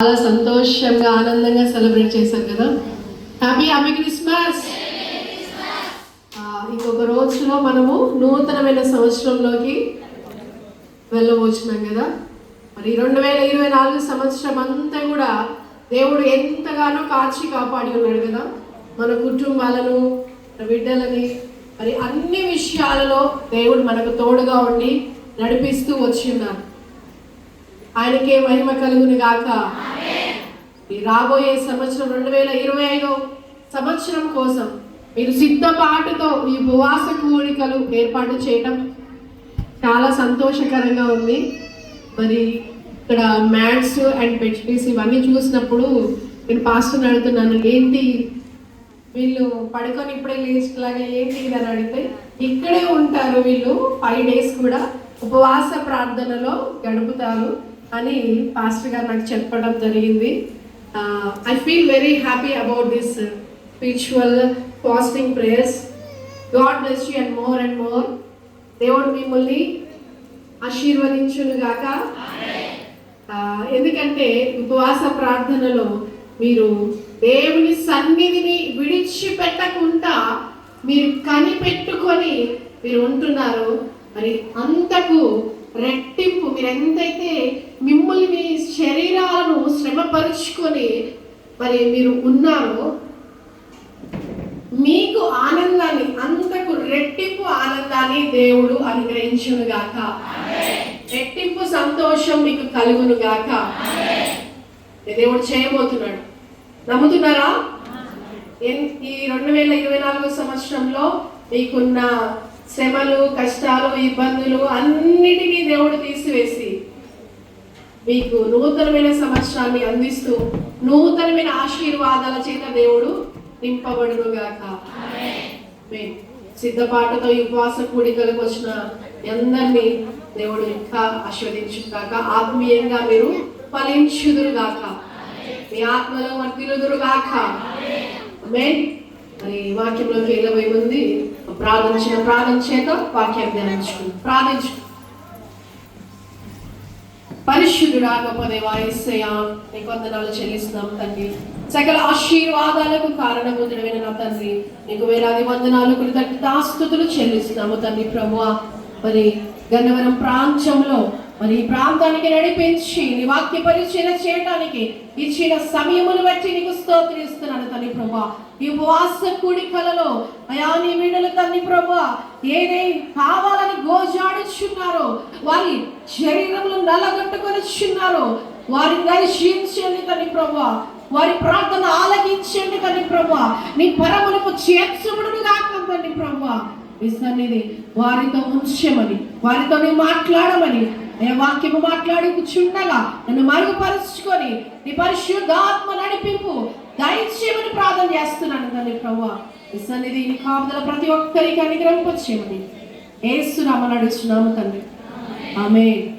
చాలా సంతోషంగా ఆనందంగా సెలబ్రేట్ చేశారు కదా? హ్యాపీ హ్యాపీ క్రిస్మస్ ఇంకొక రోజులో మనము నూతనమైన సంవత్సరంలోకి వెళ్ళబోచున్నాం కదా? మరి రెండు వేల ఇరవై నాలుగు సంవత్సరం అంతా కూడా దేవుడు ఎంతగానో కాచి కాపాడి ఉన్నాడు కదా? మన కుటుంబాలను మన బిడ్డలని మరి అన్ని విషయాలలో దేవుడు మనకు తోడుగా ఉండి నడిపిస్తూ వచ్చి ఉన్నారు. ఆయనకే మహిమ కలుగును గాక. ఈ రాబోయే సంవత్సరం రెండు వేల ఇరవై ఐదో సంవత్సరం కోసం మీరు సిద్ధపాటుతో ఈ ఉపవాస కోరికలు ఏర్పాటు చేయటం చాలా సంతోషకరంగా ఉంది. మరి ఇక్కడ మ్యాట్స్ అండ్ బెడ్షీట్స్ ఇవన్నీ చూసినప్పుడు నేను పాస్టర్ని అడుగుతున్నాను ఏంటి? వీళ్ళు పడుకొని ఇప్పుడే లేచిలాగా ఏంటి అని అడిగితే ఇక్కడే ఉంటారు వీళ్ళు ఫైవ్ డేస్ కూడా ఉపవాస ప్రార్థనలో గడుపుతారు అని పాస్టర్ గారు నాకు చెప్పడం జరిగింది. I feel very happy about this spiritual fasting prayers God bless you and more and more దేవుడు మిమ్మల్ని ఆశీర్వదించును గాక uh, ఎందుకంటే ఉపవాస ప్రార్థనలో మీరు దేవుని సన్నిధిని విడిచిపెట్టకుండా మీరు కనిపెట్టుకొని మీరు ఉంటున్నారు. మరి అంతకు రెట్టింపు. మీరు ఎంతైతే మిమ్మల్ని మీ శరీరాలను శ్రమపరుచుకొని మరి మీరు ఉన్నారో మీకు ఆనందాన్ని అంతకు రెట్టింపు ఆనందాన్ని దేవుడు అనుగ్రహించును గాక రెట్టింపు సంతోషం మీకు కలుగును గాక దేవుడు చేయబోతున్నాడు. నమ్ముతున్నారా? ఈ రెండు వేల ఇరవై నాలుగో సంవత్సరంలో మీకున్న శ్రమలు కష్టాలు ఇబ్బందులు అన్నిటినీ దేవుడు తీసివేసి మీకు నూతనమైన సంవత్సరాన్ని అందిస్తూ నూతనమైన ఆశీర్వాదాల చేత దేవుడు నింపబడును గాక సిద్ధపాటుతో ఉపవాస కూడికలకు వచ్చిన అందరినీ దేవుడు ఇంకా ఆశీర్వదించు కాక ఆత్మీయంగా మీరు ఫలించుదురుగాక. మీ ఆత్మలో వర్తిలుదురుగాక మెయిన్ మరి వాక్యంలోకి వెళ్ళబోయే ముందు ప్రార్థించిన ప్రార్థించేత వాక్యం ధ్యానించుకుంది ప్రార్థించు. పరిశుద్ధుడా గొప్ప దేవాయస్సయ్య నీకు వందనాలు చెల్లిస్తున్నాం తండ్రి. సకల ఆశీర్వాదాలకు కారణభూతుడమైన నా తండ్రి. నీకు వేలాది వందనాలు కృతజ్ఞతాస్తుతులు చెల్లిస్తున్నాము తండ్రి ప్రభు మరి గన్నవరం ప్రాంతంలో మరి ఈ ప్రాంతానికి నడిపించి నీ వాక్య పరిచయం చేయడానికి ఇచ్చిన సమయమును బట్టి నీకు స్తోత్రిస్తున్నాను తల్లి ప్రభా. ఈ ఉపవాస కూడికలలో అయా నీ బిడ్డలు తల్లి ప్రభా ఏదై కావాలని గోజాడుచున్నారో వారి శరీరంలో నల్లగొట్టుకొనిచున్నారో వారిని దర్శించండి తల్లి ప్రభా. వారి ప్రార్థన ఆలకించండి తల్లి ప్రభా. నీ పరములకు చేర్చబడును కాక తండ్రి ప్రభా. ఈ సన్నిధి వారితో ఉంచమని వారితో మాట్లాడమని నేను వాక్యము మాట్లాడి కూర్చుండగా నన్ను మరుగుపరుచుకొని నీ పరిశుద్ధాత్మ నడిపింపు దయచేయమని ప్రార్థన చేస్తున్నాను తండ్రి ప్రభా. ఈ సన్నిధి నీ కాపుదల ప్రతి ఒక్కరికి అనుగ్రహింపచేయమని. ఏస్తున్నామని అడుగుతున్నాము తండ్రి. ఆమె